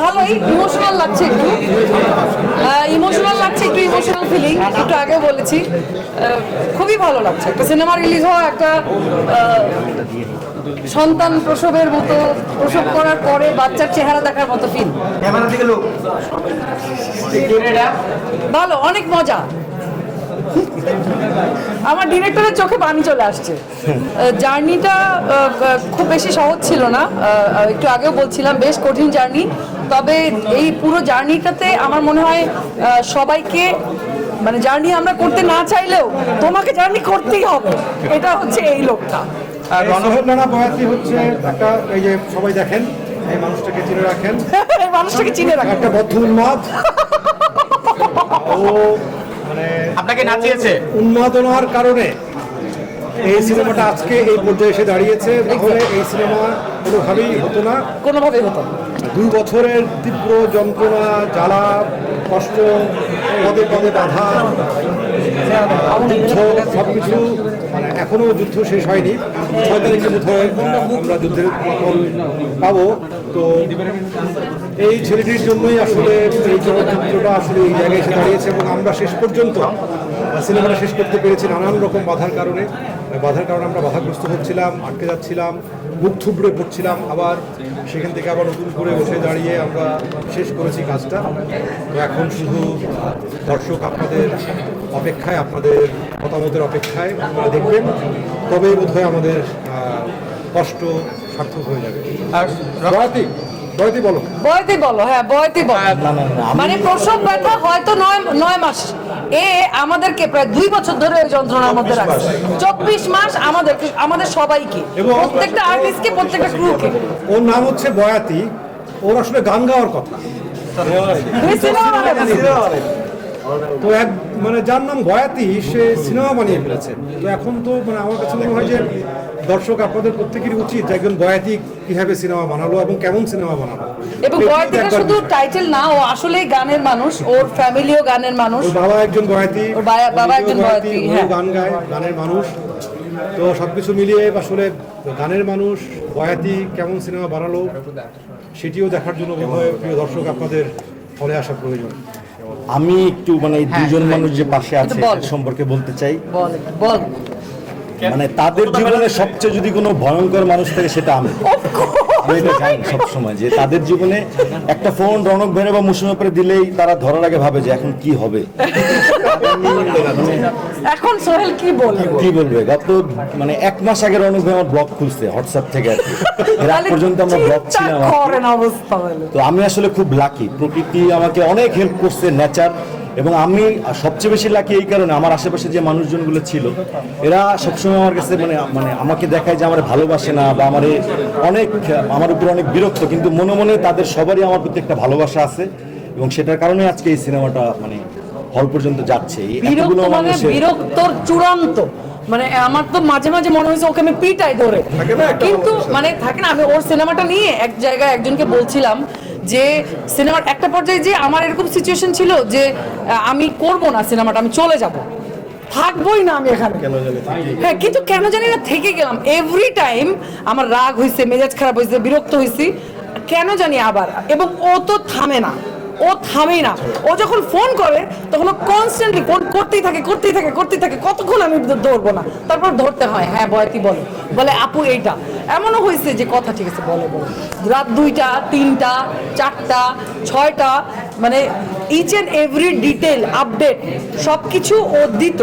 ভালোই ইমোশনাল লাগছে একটু। ইমোশনাল লাগছে একটু ইমোশনাল ফিলিং একটু আগে বলেছি। খুবই ভালো লাগছে। একটা সিনেমা রিলিজ হওয়া একটা সন্তান প্রসবের মতো প্রসব করার পরে বাচ্চার চেহারা দেখার মতো ফিল ভালো অনেক মজা। আমার ডিরেক্টরের চোখে পানি চলে আসছে। জার্নিটা খুব বেশি সহজ ছিল না। একটু আগেও বলছিলাম বেশ কঠিন জার্নি তবে এই পুরো জার্নিটাতে আমার মনে হয় সবাইকে মানে জার্নি আমরা করতে না চাইলেও তোমাকে জার্নি করতেই হবে। এটা হচ্ছে এই লোকটা। আর রণ সোহেল বয়াতি হচ্ছে একটা এই যে সবাই দেখেন এই মানুষটাকে চিনে রাখেন। এই মানুষটাকে চিনে রাখা একটা বদ্ধ উন্মাদ। ও মানে আপনাকে নাচিয়েছে। উন্মাদনার কারণে এই সিনেমাটা আজকে এই পর্যায়ে এসে দাঁড়িয়েছে। তাহলে এই সিনেমা কোনোভাবেই হতো না। কোনোভাবেই হতো না। দুই বছরের তীব্র যন্ত্রণা, জ্বালা, কষ্ট, পদে পদে বাধা, যুদ্ধ সব কিছু মানে এখনও যুদ্ধ শেষ হয়নি। ছয় তারিখে বোধহয় আমরা যুদ্ধের ফল পাবো। তো এই ছেলেটির জন্যই আসলে এই চলচ্চিত্রটা আসলে এই জায়গায় এসে দাঁড়িয়েছে এবং আমরা শেষ পর্যন্ত সিনেমাটা শেষ করতে পেরেছি নানান রকম বাধার কারণে। বাধার কারণে আমরা বাধাগ্রস্ত হচ্ছিলাম, আটকে যাচ্ছিলাম, মুখ থুবড়ে পড়ছিলাম, আবার সেখান থেকে আবার নতুন করে উঠে দাঁড়িয়ে আমরা শেষ করেছি কাজটা। তো এখন শুধু দর্শক আপনাদের অপেক্ষায়, আপনাদের মতামতের অপেক্ষায় আপনারা দেখবেন। তবেই বোধহয় আমাদের কষ্ট সার্থক হয়ে যাবে। আর বয়াতি বয়াতি বলো। বয়তে বলো হ্যাঁ বয়তে বলো। মানে প্রসব ব্যথা হয়তো নয় নয় মাস। এ আমাদেরকে প্রায় দুই বছর ধরে ওই যন্ত্রণার মধ্যে রাখছে। চব্বিশ মাস আমাদেরকে আমাদের সবাইকে প্রত্যেকটা আর্টিস্টকে প্রত্যেকটা ক্রুকে ওর নাম হচ্ছে বয়াতি। ওর আসলে গান গাওয়ার কথা। তো এক মানে যার নাম বয়াতি সে সিনেমা বানিয়ে ফেলেছে। তো এখন তো মানে আমার কাছে মনে হয় যে দর্শক আপনাদের প্রত্যেকেরই উচিত যে একজন বয়াতি কীভাবে সিনেমা বানালো এবং কেমন সিনেমা বানালো। এবং এটি শুধু টাইটেল না ও আসলেই গানের মানুষ ওর ফ্যামিলিও গানের মানুষ। ওর বাবা একজন বয়াতি ওর বাবা- একজন বয়াতি, হ্যাঁ। গান গায় গানের মানুষ। তো সবকিছু মিলিয়ে আসলে গানের মানুষ বয়াতি কেমন সিনেমা বানালো সেটিও দেখার জন্য প্রিয় দর্শক আপনাদের ফলে আসা প্রয়োজন। আমি একটু মানে দুজন মানুষ যে পাশে আছে সম্পর্কে বলতে চাই। বল বল। মানে তাদের জীবনে সবচেয়ে যদি কোনো ভয়ঙ্কর মানুষ থাকে সেটা আমি। আমি এটা জানি সবসময় যে তাদের জীবনে একটা ফোন রনক ভেড়ে বা উপরে দিলেই তারা ধরার আগে ভাবে যে এখন কি হবে। এখন সোহেল কি বলবে? কি বলবে? গত মানে এক মাস আগে রনক ভাই আমার ব্লগ খুলছে হোয়াটসঅ্যাপ থেকে আর কি। পর্যন্ত আমরা ব্লগ ছিলাম তো আমি আসলে খুব লাকি প্রকৃতি আমাকে অনেক হেল্প করছে নেচার এবং আমি সবচেয়ে বেশি লাকি এই কারণে আমার আশেপাশে যে মানুষজনগুলো ছিল এরা সবসময় আমার কাছে মানে মানে আমাকে দেখায় যে আমার ভালোবাসে না বা আমার অনেক আমার উপর অনেক বিরক্ত কিন্তু মনে মনে তাদের সবারই আমার প্রতি একটা ভালোবাসা আছে এবং সেটার কারণে আজকে এই সিনেমাটা মানে হল পর্যন্ত যাচ্ছে। মানে বিরক্তর চূড়ান্ত। মানে আমার তো মাঝে মাঝে মনে হয়েছে ওকে আমি পিটাই ধরে। কিন্তু মানে থাকে না আমি ওর সিনেমাটা নিয়ে এক জায়গায় একজনকে বলছিলাম যে সিনেমার একটা পর্যায়ে যে আমার এরকম সিচুয়েশন ছিল যে আমি করব না সিনেমাটা আমি চলে যাব। থাকবোই না আমি এখানে। হ্যাঁ কিন্তু কেন জানি না থেকে গেলাম। এভরি টাইম আমার রাগ হয়েছে মেজাজ খারাপ হয়েছে বিরক্ত হয়েছি কেন জানি আবার। এবং ও তো থামে না। ও থামে না। ও যখন ফোন করে, তখন ও কনস্ট্যান্টলি ফোন করতেই থাকে করতেই থাকে করতেই থাকে। কতক্ষণ আমি ধরবো না? তারপর ধরতে হয় হ্যাঁ বয়তি, বলো। বলে, আপু, এইটা। এমনও হয়েছে যে, কথা ঠিক আছে, বলে বলে। রাত দুইটা, তিনটা, চারটা, ছয়টা মানে each and every detail update সব কিছু ও দিত।